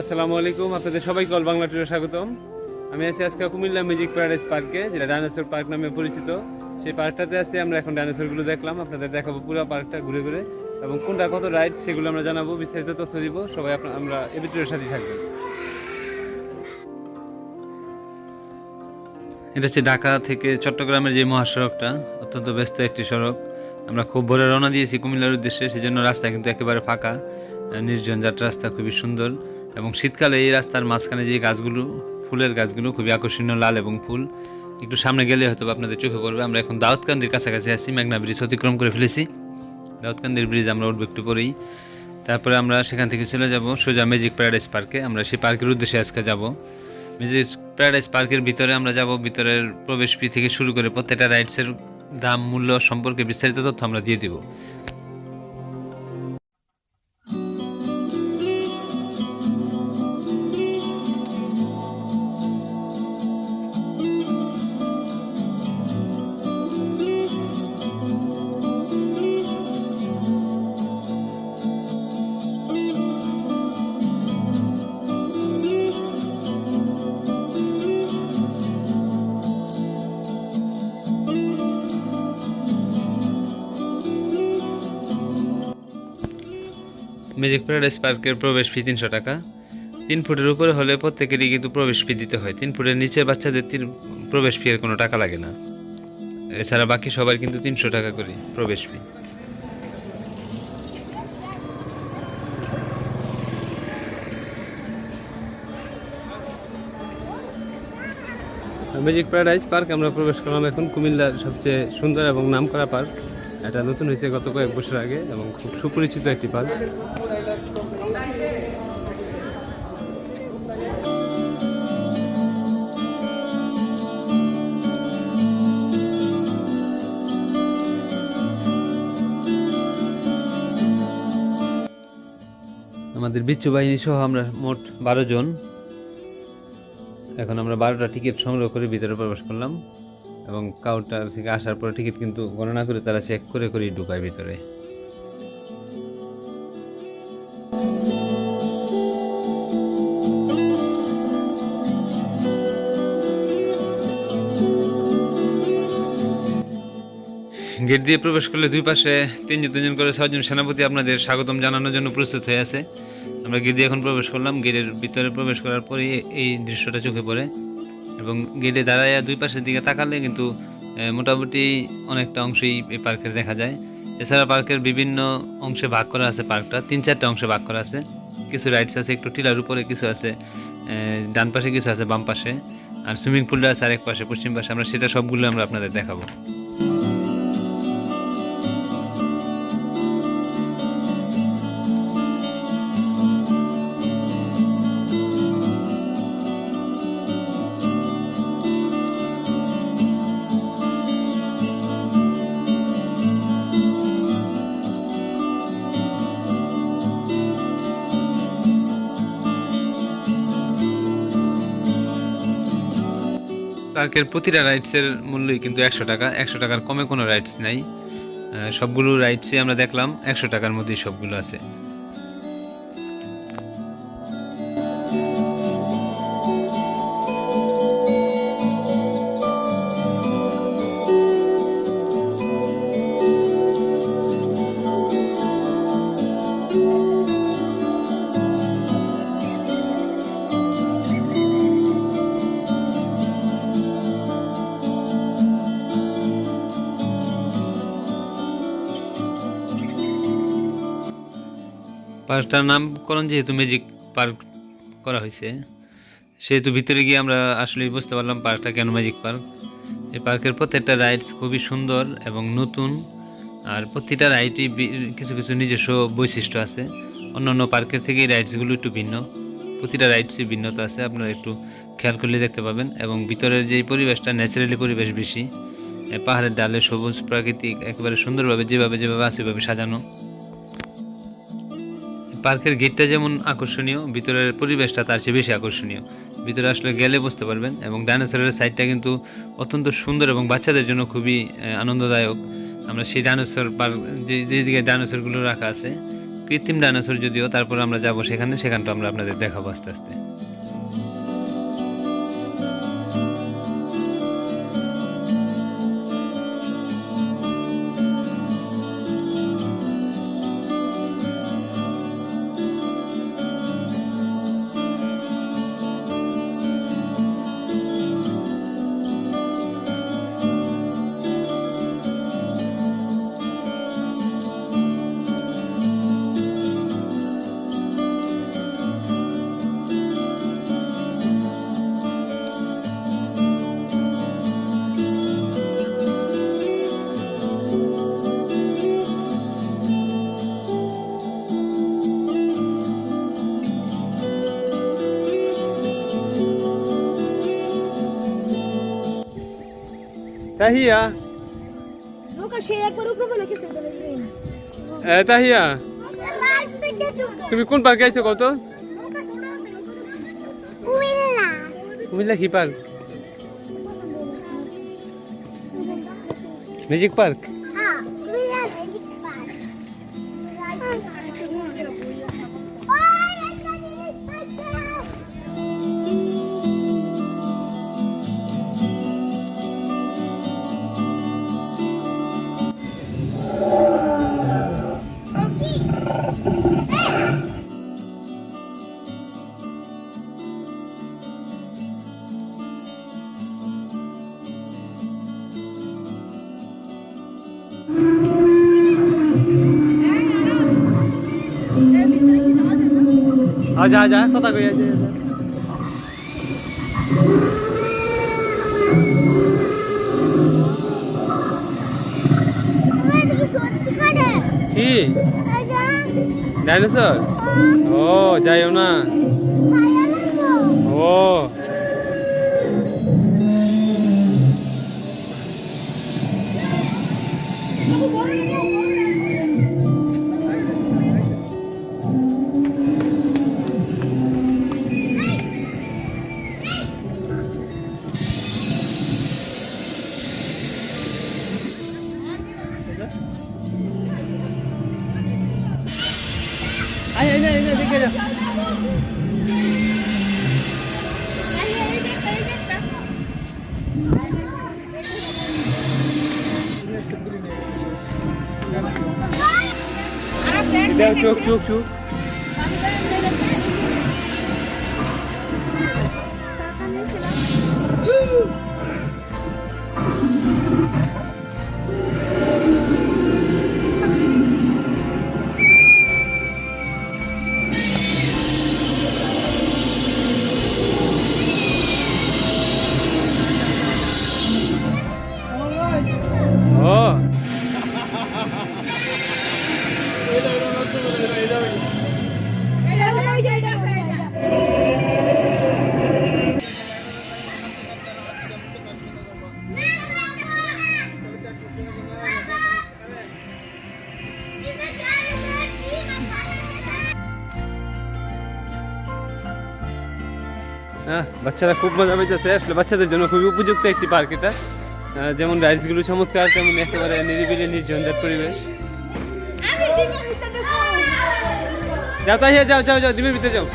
আসসালামু আলাইকুম। আপনাদের সবাইকে অল বাংলা টুরে স্বাগতম। আমি আছি আজকে কুমিল্লা মিউজিক প্যারাডাইস পার্কে যেটা ডাইনোসর পার্ক নামে পরিচিত। সেই পার্কটাতে আছি, আমরা এখন ডাইনোসরগুলো দেখলাম। আপনাদের দেখাবো পুরো পার্কটা ঘুরে ঘুরে এবং কোনটা কত রাইড সেগুলো আমরা জানাব, বিস্তারিত তথ্য দিব। সবাই আমরা এ ভিডিওর সাথে থাকব। এটা হচ্ছে ঢাকা থেকে চট্টগ্রামের যে মহাসড়কটা, অত্যন্ত ব্যস্ত একটি সড়ক। আমরা খুব ভোরে রওনা দিয়েছি কুমিল্লার উদ্দেশ্যে, সেজন্য রাস্তা কিন্তু একেবারে ফাঁকা। নির্জন যাত্রা রাস্তা খুবই সুন্দর। এবং শীতকালে এই রাস্তার মাঝখানে যে গাছগুলো, ফুলের গাছগুলো খুবই আকর্ষণীয়, লাল এবং ফুল, একটু সামনে গেলে হয়তো আপনাদের চোখে পড়বে। আমরা এখন দাউদকান্দির কাছাকাছি আছি, মেঘনা ব্রিজ অতিক্রম করে ফেলেছি। দাউদকান্দির ব্রিজ আমরা উঠবো একটু পরেই। তারপরে আমরা সেখান থেকে চলে যাব সোজা ম্যাজিক প্যারাডাইস পার্কে। আমরা সেই পার্কের উদ্দেশ্যে আজকে যাব। ম্যাজিক প্যারাডাইস পার্কের ভিতরে আমরা যাব, ভিতরের প্রবেশ ফি থেকে শুরু করে প্রত্যেকটা রাইডসের দাম, মূল্য সম্পর্কে বিস্তারিত তথ্য আমরা দিয়ে দিব। ম্যাজিক প্যারাডাইস পার্কের প্রবেশ ফি তিনশো টাকা। তিন ফুটের উপরে হলে প্রত্যেকেরই কিন্তু প্রবেশ ফি দিতে হয়। তিন ফুটের নিচে বাচ্চাদের তিন প্রবেশ ফি কোনো টাকা লাগে না। এছাড়া বাকি সবার কিন্তু তিনশো টাকা করে প্রবেশ ফি ম্যাজিক প্যারাডাইস পার্ক আমরা প্রবেশ করলাম এখন কুমিল্লার সবচেয়ে সুন্দর এবং নামকরা পার্ক এটা নতুন হয়েছে গত কয়েক বছর আগে এবং খুব সুপরিচিত একটি পাল। আমাদের বিচ্ছু বাহিনী সহ আমরা মোট বারো জন। এখন আমরা বারোটা টিকিট সংগ্রহ করে ভিতরে প্রবেশ করলাম। এবং কাউন্টার থেকে আসার পরে টিকিট কিন্তু গণনা করে তারা চেক করে করেই ঢুকায় ভিতরে। গেট দিয়ে প্রবেশ করলে দুই পাশে তিনজন তিনজন করে ছয়জন সেনাপতি আপনাদের স্বাগতম জানানোর জন্য প্রস্তুত হয়ে আছে। আমরা গেট দিয়ে এখন প্রবেশ করলাম। গেটের ভিতরে প্রবেশ করার পরেই এই দৃশ্যটা চোখে পড়ে। এবং গেটে দাঁড়াইয়া দুই পাশের দিকে তাকালে কিন্তু মোটামুটি অনেকটা অংশই এই পার্কের দেখা যায়। এছাড়া পার্কের বিভিন্ন অংশে ভাগ করা আছে পার্কটা, তিন চারটা অংশে ভাগ করা আছে। কিছু রাইডস আছে, একটু টিলার উপরে কিছু আছে ডান পাশে কিছু আছে বাম পাশে, আর সুইমিং পুলটা আছে আরেক পাশে, পশ্চিম পাশে। আমরা সেটা সবগুলো আমরা আপনাদের দেখাবো। পার্কের প্রতিটা রাইডসের মূল্যই কিন্তু একশো টাকা। একশো টাকার কমে কোনো রাইডস নাই। সবগুলো রাইডসই আমরা দেখলাম, একশো টাকার মধ্যেই সবগুলো আছে। পার্কটার নামকরণ যেহেতু ম্যাজিক পার্ক করা হয়েছে, সেহেতু ভিতরে গিয়ে আমরা আসলে বুঝতে পারলাম পার্কটা কেন ম্যাজিক পার্ক এই পার্কের প্রত্যেকটা রাইডস খুবই সুন্দর এবং নতুন, আর প্রতিটা রাইডই কিছু কিছু নিজস্ব বৈশিষ্ট্য আছে। অন্য অন্য পার্কের থেকে এই রাইডসগুলো একটু ভিন্ন, প্রতিটা রাইডসই ভিন্নতা আছে, আপনারা একটু খেয়াল করলে দেখতে পাবেন। এবং ভিতরের যেই পরিবেশটা ন্যাচারালি পরিবেশ বেশি পাহাড়ের ডালে সবুজ প্রাকৃতিক, একেবারে সুন্দরভাবে যেভাবে যেভাবে আছে সেভাবে সাজানো। পার্কের গেটটা যেমন আকর্ষণীয়, ভিতরের পরিবেশটা তার চেয়ে বেশি আকর্ষণীয়। ভিতরে আসলে গেলে বুঝতে পারবেন এবং ডাইনোসরের সাইডটা কিন্তু অত্যন্ত সুন্দর এবং বাচ্চাদের জন্য খুবই আনন্দদায়ক। আমরা সেই ডাইনোসর পার্ক যেদিকে ডাইনোসরগুলো রাখা আছে, কৃত্রিম ডাইনোসর যদিও, তারপর আমরা যাব সেখানে, সেখানটা আমরা আপনাদের দেখাবো আস্তে আস্তে। এ, তাহিয়া তুমি কোন পার্কে আইছো কত. কুমিল্লা কি পার্ক ম্যাজিক পার্ক? আজা আজা কথা কই cara. কি. ডাইনোসর ও যাইও না. ও দেও চোখ হ্যাঁ বাচ্চারা খুব মজা পেতেছে আসলে বাচ্চাদের জন্য খুবই উপযুক্ত একটি পার্ক এটা। যেমন রাইডসগুলো চমৎকার তেমন একেবারে নিরিবিলি নির্ঝঞ্ঝাট পরিবেশ। যাও তাই যাও যাও যাও ডিমের ভিতরে যাও।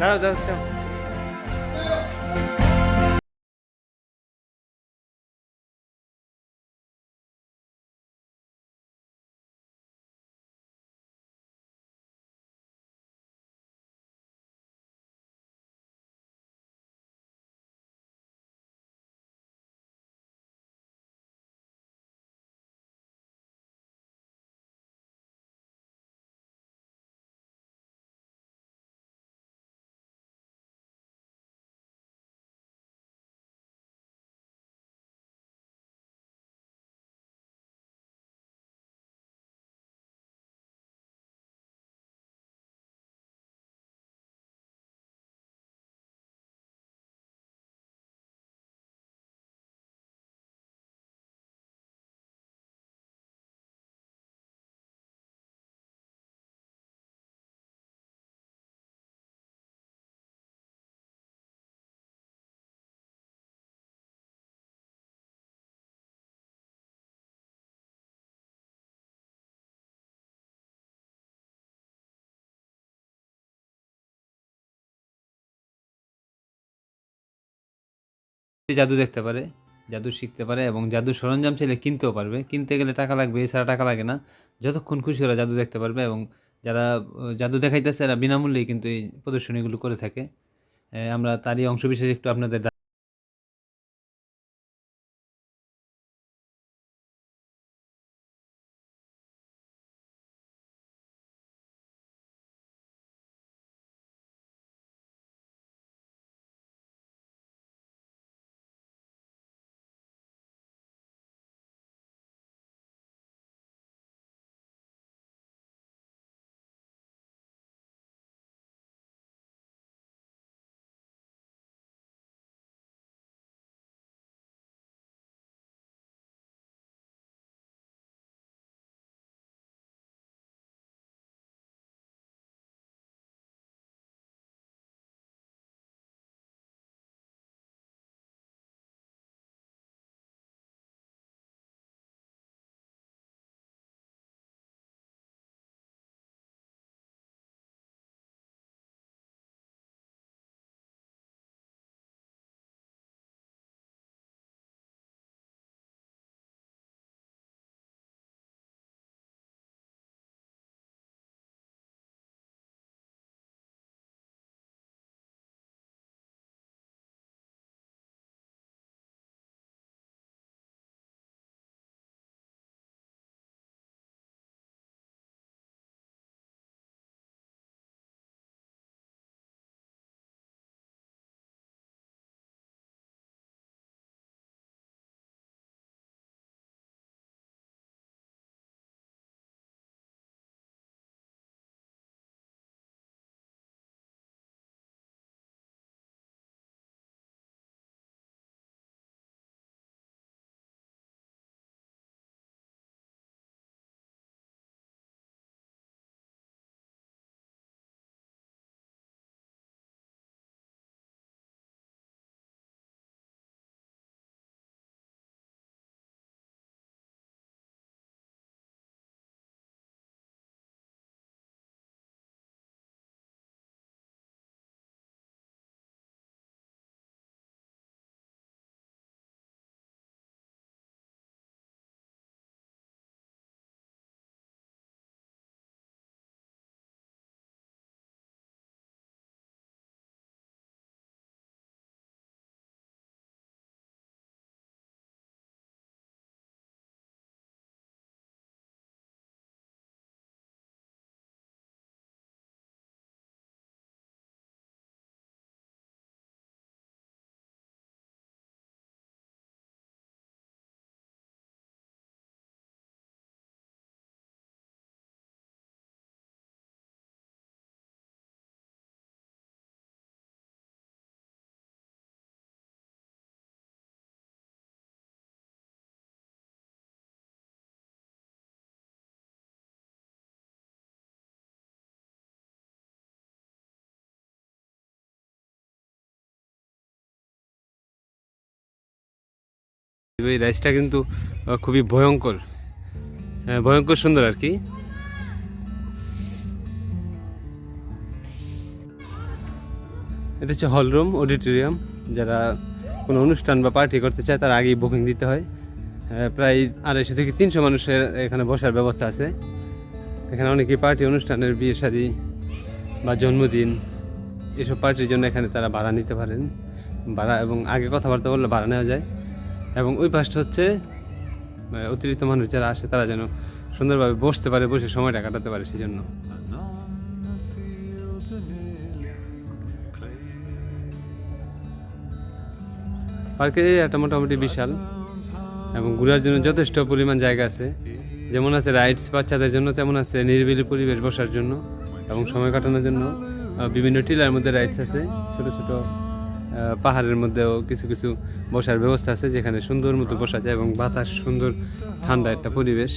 দাঁড়াও দাঁড়াও। জাদু দেখতে পারে, জাদু শিখতে পারে এবং জাদু সরঞ্জাম ছেলে কিনতেও পারবে। কিনতে গেলে টাকা লাগবে, এছাড়া টাকা লাগে না। যতক্ষণ খুশি ওরা জাদু দেখতে পারবে এবং যারা জাদু দেখাইতেছে এরা বিনামূল্যেই কিন্তু এই প্রদর্শনীগুলো করে থাকে। আমরা তারই অংশবিশেষ একটু আপনাদের এই রাইসটা কিন্তু খুবই ভয়ঙ্কর। হ্যাঁ, ভয়ঙ্কর সুন্দর আর কি। এটা হচ্ছে হলরুম অডিটোরিয়াম যারা কোনো অনুষ্ঠান বা পার্টি করতে চায় তার আগেই বুকিং দিতে হয়। প্রায় আড়াইশো থেকে তিনশো মানুষের এখানে বসার ব্যবস্থা আছে। এখানে অনেকেই পার্টি অনুষ্ঠানের বিয়ে শাদী বা জন্মদিন এসব পার্টির জন্য এখানে তারা ভাড়া নিতে পারেন। ভাড়া এবং আগে কথাবার্তা বললে ভাড়া নেওয়া যায়। এবং ওই পাশটা হচ্ছে অতিরিক্ত মানুষ যারা আসে, তারা যেন সুন্দরভাবে বসতে পারে, বসে সময়টা কাটাতে পারে সেই জন্য and on the fields are nearly clear. পার্কের এরিয়াটা মোটামুটি বিশাল এবং ঘোরার জন্য যথেষ্ট পরিমাণ জায়গা আছে যেমন আছে রাইডস বাচ্চাদের জন্য, তেমন আছে নিরিবিলি পরিবেশ বসার জন্য এবং সময় কাটানোর জন্য বিভিন্ন টিলার মধ্যে রাইডস আছে, ছোট ছোট পাহাড়ের মধ্যেও কিছু কিছু বসার ব্যবস্থা আছে যেখানে সুন্দর মতো বসা যায় এবং বাতাস সুন্দর ঠান্ডা একটা পরিবেশ।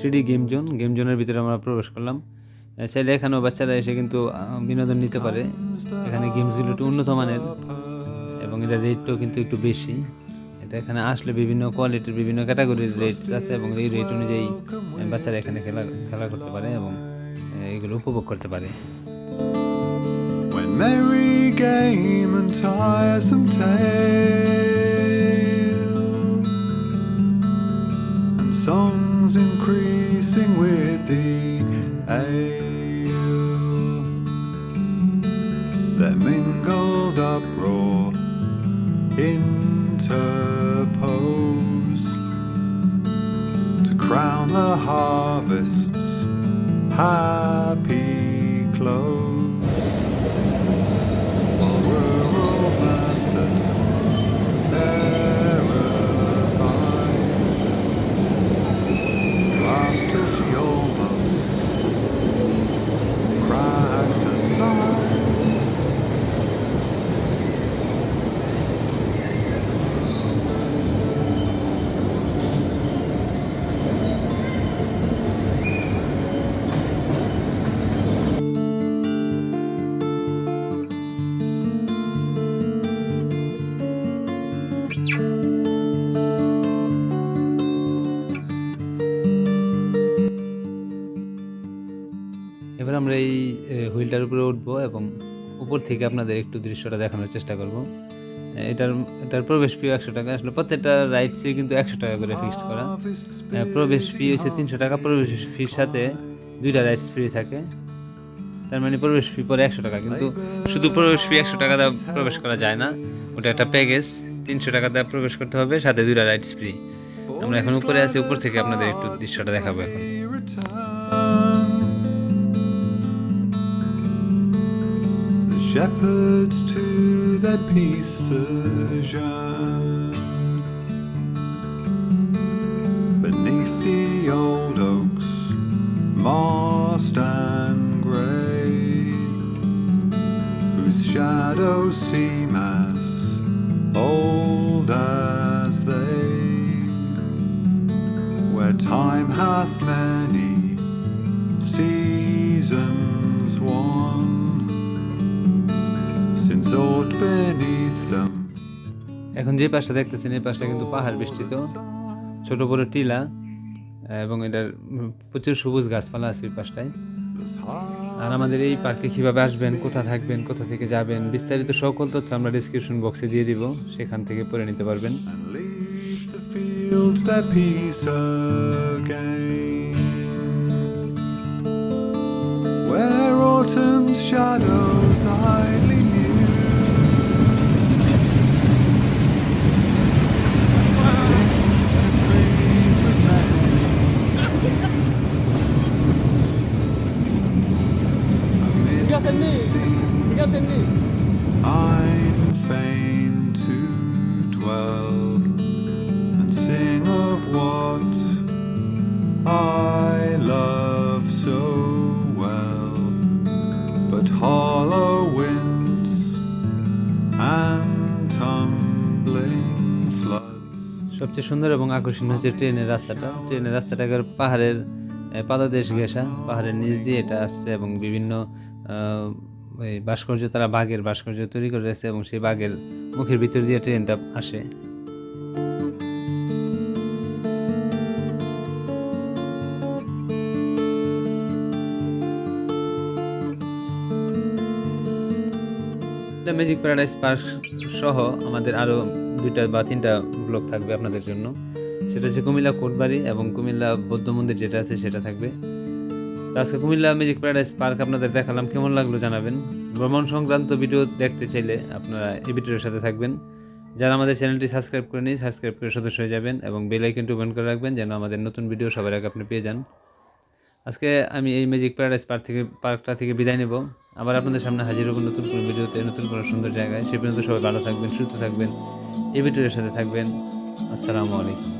থ্রি গেম জোন গেম জোনের ভিতরে আমরা প্রবেশ করলাম। চাইলে এখানেও বাচ্চারা এসে কিন্তু বিনোদন নিতে পারে। এখানে গেমসগুলো একটু উন্নত মানের, এবং এটা রেটটাও কিন্তু একটু বেশি। এটা এখানে আসলে বিভিন্ন কোয়ালিটির বিভিন্ন ক্যাটাগরির রেটস আছে, এবং এই রেট অনুযায়ী বাচ্চারা এখানে খেলা খেলা করতে পারে এবং এগুলো উপভোগ করতে পারে। Merry game songs increasing with the ale, their mingled uproar interpose to crown the harvest's happy এবার আমরা এই হুইলটার উপরে উঠবো এবং উপর থেকে আপনাদের একটু দৃশ্যটা দেখানোর চেষ্টা করব। এটার এটার প্রবেশ ফি একশো টাকা। আসলে প্রত্যেকটা রাইডসই কিন্তু একশো টাকা করে ফিক্সড করা। প্রবেশ ফি হচ্ছে তিনশো টাকা। প্রবেশ ফির সাথে দুইটা রাইডস ফ্রি থাকে। তার মানে প্রবেশ ফি পরে একশো টাকা। কিন্তু শুধু প্রবেশ ফি একশো টাকা দেওয়া প্রবেশ করা যায় না। ওটা একটা প্যাকেজ তিনশো টাকা দেওয়া প্রবেশ করতে হবে, সাথে দুইটা রাইডস ফ্রি। আমরা এখন উপরে আছি। উপর থেকে আপনাদের একটু দৃশ্যটা দেখাবো এখন। Shepherds to their sojourn. Beneath the old oaks, mossed and grey, whose shadows seem পাশটা দেখতেছেন, এই পাশটা কিন্তু পাহাড় বেষ্টিত ছোট বড় টিলা এবং এটার প্রচুর সবুজ গাছপালা আছে এই পাশটায় আর আমাদের এই পার্কে কীভাবে আসবেন, কোথা থাকবেন, কোথা থেকে যাবেন, বিস্তারিত সকল তথ্য আমরা ডিসক্রিপশন বক্সে দিয়ে দিব, সেখান থেকে পড়ে নিতে পারবেন. Where autumn's shadows idly I'm fain to dwell and sing of what I love so well, but hollow winds and tumbling floods. সবচেয়ে সুন্দর এবং আকর্ষণীয় হচ্ছে ট্রেনের রাস্তাটা। ট্রেনের রাস্তাটা পাহাড়ের পাদদেশ ঘেঁষা। পাহাড়ের নিচ দিয়ে এটা আসছে এবং বিভিন্ন এই ভাস্কর্য, তারা বাঘের ভাস্কর্য তৈরি করে রেখেছে এবং সেই বাঘের মুখের ভিতর দিয়ে ট্রেনটা আসে। ম্যাজিক প্যারাডাইস পার্ক সহ আমাদের আরও দুইটা বা তিনটা ব্লক থাকবে আপনাদের জন্য। সেটা হচ্ছে কুমিল্লা কোটবাড়ি এবং কুমিল্লা বৌদ্ধ মন্দির যেটা আছে সেটা থাকবে। তো আজকে কুমিল্লা ম্যাজিক প্যারাডাইস পার্ক আপনাদের দেখালাম, কেমন লাগল জানাবেন। ভ্রমণ সংক্রান্ত ভিডিও দেখতে চাইলে আপনারা এই ভিডিওর সাথে থাকবেন। যারা আমাদের চ্যানেলটি সাবস্ক্রাইব করে নিই সাবস্ক্রাইব করে সদস্য হয়ে যাবেন এবং বেল ওপেন করে রাখবেন যেন আমাদের নতুন ভিডিও সবার আগে আপনি পেয়ে যান। আজকে আমি এই ম্যাজিক প্যারাডাইস পার্ক থেকে পার্কটা থেকে বিদায় নেব। আবার আপনাদের সামনে হাজির হব নতুন কোনো ভিডিওতে, নতুন কোনো সুন্দর জায়গায়। সে পর্যন্ত সবাই ভালো থাকবেন, সুস্থ থাকবেন, এই ভিডিওর সাথে থাকবেন। আসসালামু আলাইকুম।